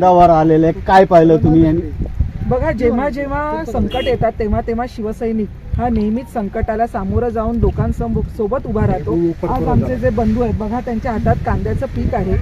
दावर आलेले आहे. काय पाहिलं तुम्ही? आणि बघा जेव्हा जेव्हा संकट येतात तेव्हा तेव्हा शिवसैनिक हा नेहमीच संकटाला सामोरं जाऊन लोकांसोबत उभा राहतो. आज आमचे जे बंधू आहेत बघा त्यांच्या हातात कांद्याचं पीक आहे.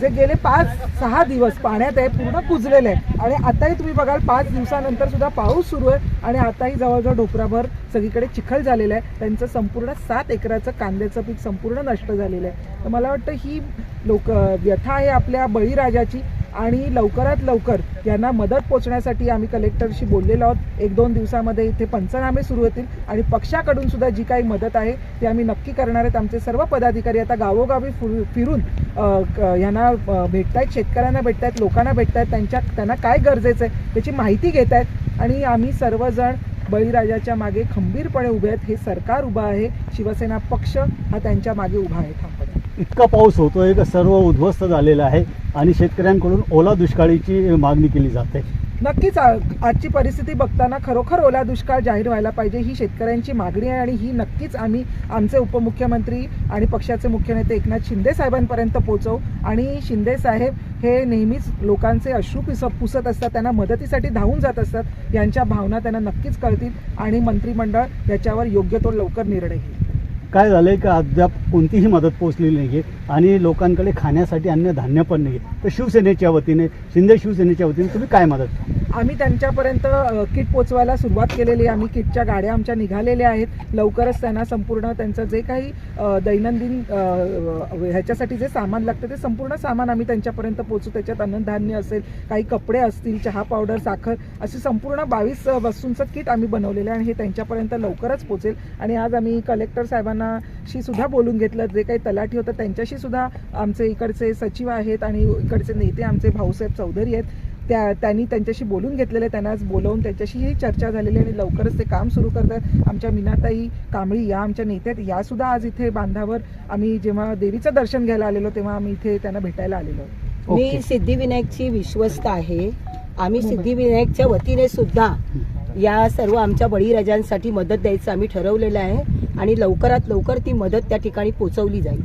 जे गेले पाच सहा दिवस पाण्यात आहे पूर्ण कुजलेलं आहे. आणि आताही तुम्ही बघाल पाच दिवसानंतर सुद्धा पाऊस सुरू आहे आणि आताही जवळजवळ डोकराभर सगळीकडे चिखल झालेलं आहे. त्यांचं संपूर्ण सात एकराचं कांद्याचं पीक संपूर्ण नष्ट झालेलं आहे. तर मला वाटतं ही लोक व्यथा आहे आपल्या बळीराजाची. आणि लवकरात लवकर यांना मदत पोचण्यासाठी आम्ही कलेक्टरशी बोललेलो आहोत. एक दोन दिवसामध्ये इथे पंचनामे सुरू होतील आणि पक्षाकडून सुद्धा जी काही मदत आहे ती आम्ही नक्की करणार आहेत. आमचे सर्व पदाधिकारी आता गावोगावी फिरू- फिरून क- यांना भेटत आहेत शेतकऱ्यांना भेटत आहेत लोकांना भेटत आहेत त्यांच्या त्यांना काय गरजेचं आहे त्याची माहिती घेत आहेत आणि आम्ही सर्वजण बळीराजाच्या मागे खंबीरपणे उभे आहेत. हे सरकार उभं आहे शिवसेना पक्ष हा त्यांच्या मागे उभा आहे. इतका पाऊस होतोय का सर्व उद्ध्वस्त झालेलं आहे आणि शेतकऱ्यांकडून ओला दुष्काळीची मागणी केली जाते. नक्कीच आजची परिस्थिती बघताना खरोखर ओला दुष्काळ जाहीर व्हायला पाहिजे ही शेतकऱ्यांची मागणी आहे आणि ही नक्कीच आम्ही आमचे उपमुख्यमंत्री आणि पक्षाचे मुख्य नेते एकनाथ शिंदे साहेबांपर्यंत पोहोचवू. आणि शिंदे साहेब हे नेहमीच लोकांचे अश्रू पिस पुसत असतात त्यांना मदतीसाठी धावून जात असतात यांच्या भावना त्यांना नक्कीच कळतील आणि मंत्रिमंडळ याच्यावर योग्य तो लवकर निर्णय घेईल. काय झालं आहे का अद्याप कोणतीही मदत पोहोचलेली नाही आहे आणि लोकांकडे खाण्यासाठी अन्नधान्य पण नाही आहे तर शिवसेनेच्या वतीने शिंदे शिवसेनेच्या वतीने तुम्ही काय मदत? आम्ही त्यांच्यापर्यंत किट पोचवायला सुरुवात केलेली आहे. आम्ही किटच्या गाड्या आमच्या निघालेल्या आहेत. लवकरच त्यांना संपूर्ण त्यांचं जे काही दैनंदिन ह्याच्यासाठी जे सामान लागतं ते संपूर्ण सामान आम्ही त्यांच्यापर्यंत पोचू त्याच्यात अन्नधान्य असेल काही कपडे असतील चहा पावडर साखर असे संपूर्ण बावीस वस्तूंचं किट आम्ही बनवलेलं आहे आणि हे त्यांच्यापर्यंत लवकरच पोचेल आणि आज आम्ही कलेक्टर साहेबांनाशी सुद्धा बोलून घेतलं. जे काही तलाठी होतं त्यांच्याशी सुद्धा आमचे इकडचे सचिव आहेत आणि इकडचे नेते आमचे भाऊसाहेब चौधरी आहेत. त्या त्यांनी त्यांच्याशी बोलून घेतलेले त्यांना आज बोलवून त्यांच्याशीही चर्चा झालेली आहे आणि लवकरच ते काम सुरू करतात. आमच्या मीनाताई कांबळी या आमच्या नेत्यात या सुद्धा आज इथे बांधावर आम्ही जेव्हा देवीचं दर्शन घ्यायला आलेलो तेव्हा आम्ही इथे त्यांना भेटायला आलेलो. मी सिद्धिविनायकची विश्वस्त आहे. आम्ही सिद्धिविनायकच्या वतीने सुद्धा या सर्व आमच्या बळीराजांसाठी मदत द्यायचं आम्ही ठरवलेलं आहे आणि लवकरात लवकर ती मदत त्या ठिकाणी पोहोचवली जाईल.